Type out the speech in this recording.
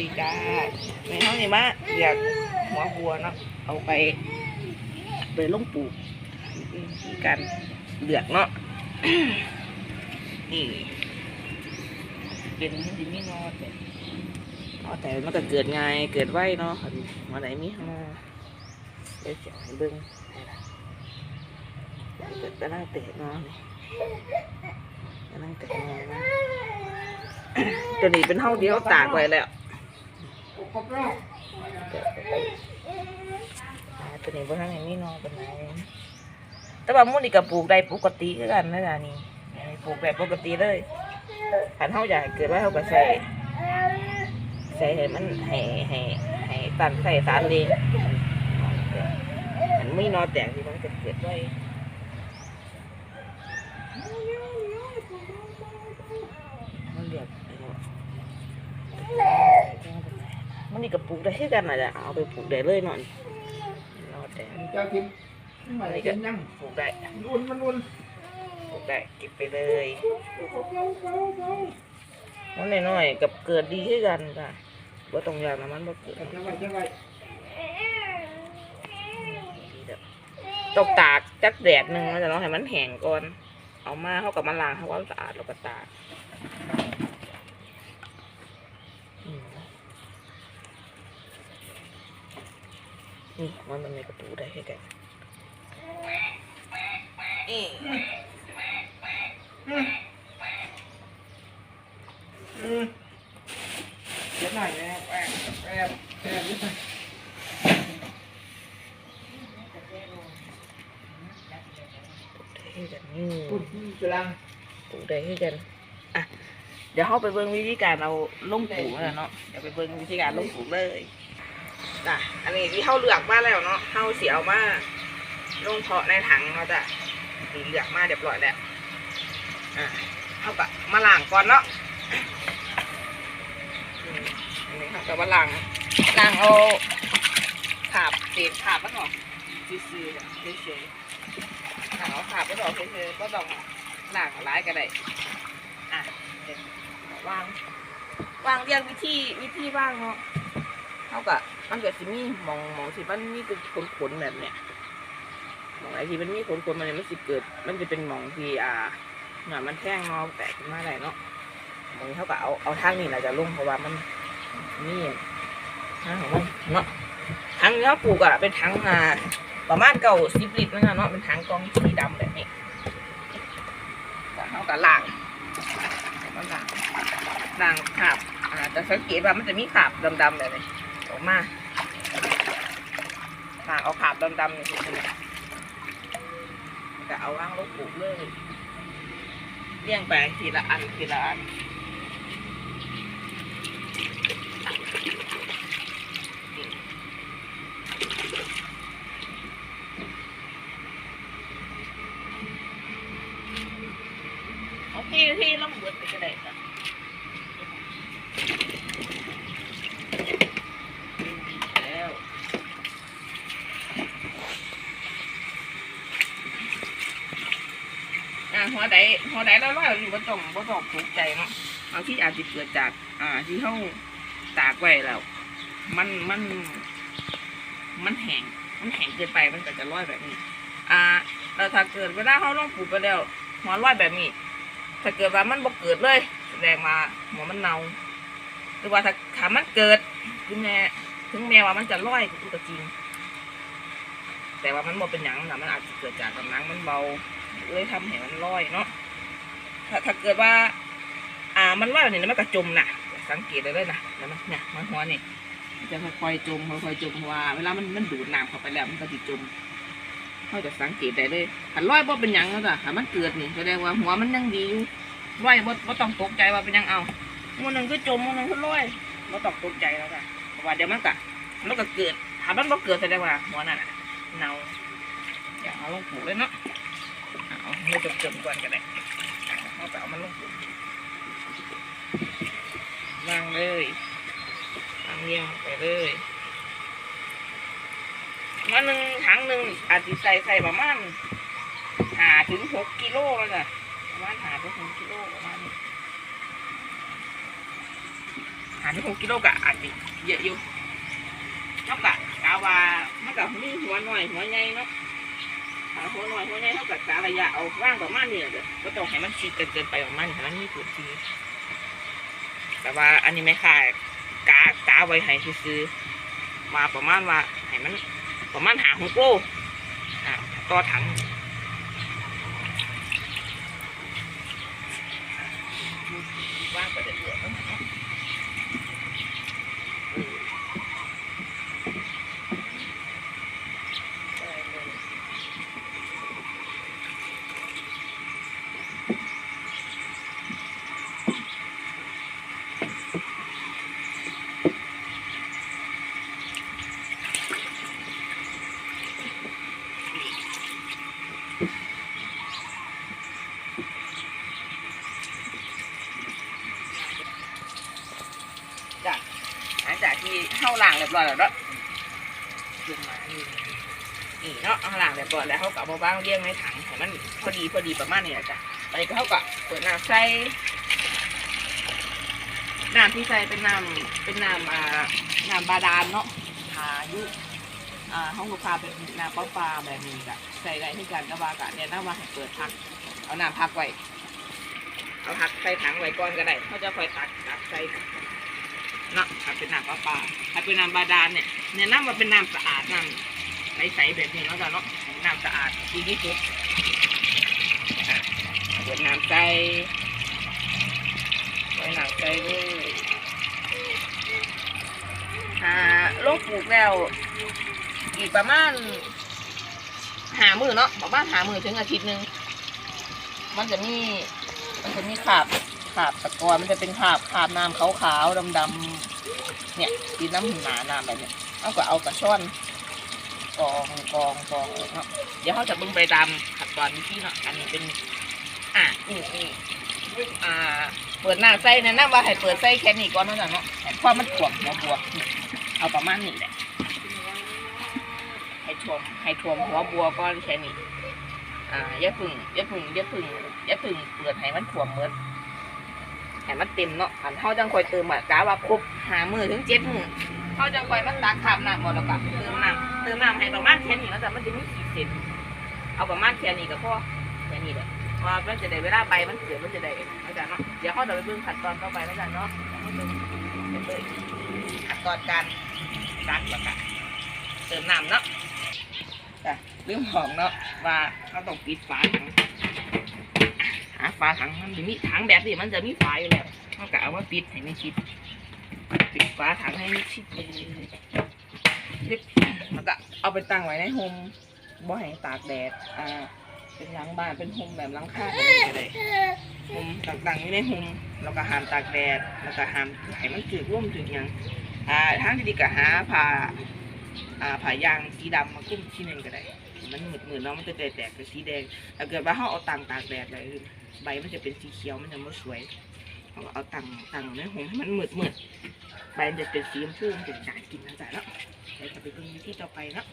ดีจ้าในห้องนี้มาอยากหัวบัวเนาะเอาไป ไปลงปลูกการเลือกเนาะนี่เป็นดินนี่นอแต่นอแต่มันก็เกิดไงเกิดไวเนาะคันมาไหนมีมาเดี๋ยวจะให้เบิ่งเกิดกำลังเตะเนาะนี่กำลังเตะเนาะนะตัวนี้เป็นห้องเดียวตากไว้แล้ว ครบแล้วอ่าตัวนี้บ่ทันให้มีนอเป็นไหนแต่ว่าหมุ่นี่ก็ปลูกได้ปกติคือกันนะจ๊ะนี่ปลูกได้ปกติเลยคันเฮาอยากให้เกิดไว้เฮาก็ใส่ใส่ให้มันให้ให้ให้ตันใส่สารเองมันไมีนอนแตกที่มันจะเกิดไว้มันเรียกไอ้เนาะมันนี่ก็ปลูกได้คือกันน่ะจ้ะเอาไปปลูกได้เลยเนาะนี่นอแตกเจ้ากินไม่ได้กินยังปลูกได้มันอุ่นมันอุ่นปลูกได้เก็บไปเลยมันน้อยๆกับเกิดดีขึ้นกันค่ะว่าตรงอย่างนะมันบ่เกิดจะไว้จะไว้ตกตากจักแดดหนึ่งมันจะต้องให้มันแห้งก่อน เอามาเขากับมาล้างเขาก็สะอาดแล้วก็ตากอืม นี่มันมันในกระปูได้ให้กันเอืมเดี๋ยวหน่อยนะแอบแอบแอบนิดหน่อยให้กันนี่อุ่นกำลังปลูกได้ให้กันอะเดี๋ยวเขาไปเบิ่งวิธีการเอาลงปลูกแล้วเนาะเดี๋ยวไปเบิ่งวิธีการลงปลูกเลย จ้ะอันนี้ที่เข้าเลือกมาแล้วเนาะเข้าเสียเอามาลงเพาะในถังเขาจะนี่เลือกมาเรียบร้อยแล้วอะเข้าก็มาล้างก่อนเนาะอันนี้เขาก็มาล้างล้างเอาขาบเศษขาบมันออกซื่อๆจ้ะเฉยๆล้างเอาขาบมันออกเฉยๆก็ต้องล้างหลายก็ได้อะเดี๋ยววาง วางเรียงวิธีวิธีว่างเนาะ เท่ากับมันก็สิมีมองมองที่มันมีเป็นขนขนแบบเนี้ยมองไหนที่มันมีขนขนมันเนี่ยมันสิเกิด มันจะเป็นมองที่อ่าเหมือมันแท่งเนาแตกขึ้นมาได้เนาะมองเท่ากับเอาเอาทางนี้แหละจะลงเพราะว่ามันนี่ทางของมันเนาะทางนี้เขาปลูกอะเป็นถังอ่าประมาณเก้าสิบลิตรนั่นนะเนาะเป็นถังกองสีดำแบบนี้ก็เขากับล่างมันล่างด่างขาบอ่าแต่สังเกตว่ามันจะมีขาบดำๆแบบนี้ อกมาต่างเอาขาบดำๆนี่คือจะเอาว่างลงปลูกเลยเลี้ยงไปทีละอันทีละอันโอเคที่ลองเบิดไปก็ได้ค่ะ แล้วอ่าหัว ใดหัวใดแล้วร้อยอยู่บนตรงบนตรงถูกใจเนาะบางที่อาจจะเกิดจาก อ่า ที่เขาตากไว้แล้ว มันมัน มันแห้งมันแห้งเกินไปมันก็จะร้อยแบบนี้ อ่าแล้วถ้าเกิดเวลาเขาลองปลูกไปแล้วหัวร้อยแบบนี้ ถ้าเกิดว่ามันบ่เกิดเลยแสดงว่าหัวมันเน่าหรือว่าถ้าถ้ามันเกิดถึงแม้ถึงแม้ว่ามันจะร้อยก็จริง แต่ว่ามันบ่เป็นหยังนะมันอาจจะเกิดจากกำลังมันเบาเลยทำให้มันร้อยเนาะ ถ้าถ้าเกิดว่า อ่ามันร้อยนี้แล้วมันก็จมนะสังเกตได้เลยนะแล้วมันเนี่ยมันหัวนี่จะค่อยๆจมค่อยๆจมว่าเวลามันมันดูดน้ำเข้าไปแล้วมันก็จะจมเขาจะสังเกตได้เลยถ้าร้อยบ่เป็นยังแล้วจ้ะถ้ามันเกิดนี่แสดงว่าหัวมันยังดีอยู่ร้อยบ่บ่ต้องตกใจว่าเป็นยังเอามันหนึ่งคือจมมันหนึ่งคือร้อยบ่ต้องตกใจแล้วจ้ะเพราะว่าเดี๋ยวมันก็มันก็เกิดถ้ามันบ่เกิดแสดงว่าหัวนั่นเน่าอย่าเอาลงปลูกเลยเนาะเอาเมื่จมๆก่อนก็ได้ เอาไปเอามันลูกวางเลยวางเรียงไปเลยมันหนึ่งถังหนึ่งอาจจะใส่ใส่ประมาณหาถึงหกกิโลแล้วจ้ะประมาณหาถึงหกกิโลประมาณนี้หาาที่หกกิโลกะอาจจะเยอะอยู่เท่ากกาวามันกับมีหัวหน่อยหัวใหญ่เนาะ หัวหน่อยหัวใหญ่เท่ากับการะยะเอาว่างประมาณนี้เลยก็ต้องให้มันชิดกันเกินไปประมาณนี้ให้มันมีพื้นที่แต่ว่าอันนี้ไม่ค่ากากาไว้ให้ซื้อมาประมาณว่าให้มันประมาณหาหกโลอ่าต่อถังว่างประเด็นเยอะต้องหาจ้ะหลังจากที่เข้าล่างเรีย บร้อยแล้วเนาะลงมานี่นี่เนาะเอาล่างเรียบร้อยแล้วเขากับมาบ้างเรียงในถังให้มันพอดีพอดีประมาณนี้แหละจ้ะไปเขากับเปิดน้ำใส่น้ำที่ใส่เป็นน้ำเป็นน้ำอ่าน้ำบาดาลเนาะอายุอ่าห้องลูกค้าเป็นน้ำปลาปลาแบบนี้จ้ะใส่ได้ที่กันกระบากะเนี่ยน้ำมาให้เปิดพัก เอาน้ำพักไว้เอาพักใส่ถังไว้ก่อนก็ได้เขาจะคอยตักตักใส่ เนาะถ้าเป็นน้ำประปลาถ้าเป็นน้ำบาดาลเนี่ยเนี่ยน้ำมันเป็นน้ำสะอาดน้ำใสๆแบบนี้แล้วกันเนาะน้ำสะอาดดีที่สุดอะเปิดน้ำใสไว้น้ำใสเลยอ่าลงปลูกแล้ว อีกประมาณหามือเนาะประมาณหามือถึงอาทิตย์หนึ่งมันจะมีมันจะมีขาบขาบตะกอนมันจะเป็นขาบขาบน้ำขาวๆดำๆ เนี่ยดินน้ำหนาน้ำแบบเนี้ยเอาก็เอากระช่อนกองกองกองเนาะเดี๋ยวเขาจะบึ้งไปตามขั้นตอนที่เนาะอันนี้เป็น อะนี่นี่อ่า เปิดหน้าไส้นะนะว่าให้เปิดไส้แค่นี้ก่อนเท่านั้นเนาะให้ความมันถ่วมหัวบัวเอาประมาณนี้แหละให้ถ่วมให้ถ่วมหัวบัวก่อนแค่นี้อ่าอย่าพึ่งอย่าพึ่งอย่าพึ่งอย่าพึ่งเปิดให้มันถ่วมเมื่อ ให้มันเต็มเนาะอันเฮาจังคอยเติมอะกะว่าครบหามือถึงเจ็ดมือเฮาจังคอยมันตักขาบน้ำหมดแล้วก็เติมน้ำเติมน้ำให้ประมาณแค่นี้แล้วแต่มันจะมีขีดเส้นเอาประมาณแค่นี้ก็พอแค่นี้แหละเพราะว่ามันจะได้เวลาใบมันเกิดมันจะได้อาจารย์เนาะเดี๋ยวเขาเดี๋ยวไปเบิ่งขั้นตอนต่อไปแล้วกันเนาะไปเบิ่งขั้นตอนการตักแล้วก็เติมน้ำเนาะจ้ะลืมบอกเนาะว่าเราต้องปิดฝาถัง หาฝาถังมันจะมีถังแบบนี้มันจะมีฝาอยู่แล้วมันก็เอามาปิดให้ไม่ชิดปิดฝาถังให้ไม่ชิดปิดแล้วก็เอาไปตั้งไว้ในโฮมบ่ให้ตากแดดอ่าเป็นหลังบ้านเป็นโฮมแบบหลังคาแบบนี้ก็ได้โฮมต่างๆอยู่ในโฮมแล้วก็หามตากแดดแล้วก็หามให้มันจืดร่วมถึงอย่างอ่าทางที่ดีก็หาผ้าอ่าผ้ายางสีดำมาคุ้มที่หนึ่งก็ได้มันหมืดๆเนาะมันจะแตกๆเป็นสีแดงถ้าเกิดว่าเขาเอาตังตากแดดเลย ใบมันจะเป็นสีเขียวมันจะไม่สวยเราเอาตังตังในหงให้มันมืดมืดๆใบมันจะเป็นสีชมพูมันจะน่ากินนะจ๊ะเนาะเราจะไปดูที่ต่อไปเนาะ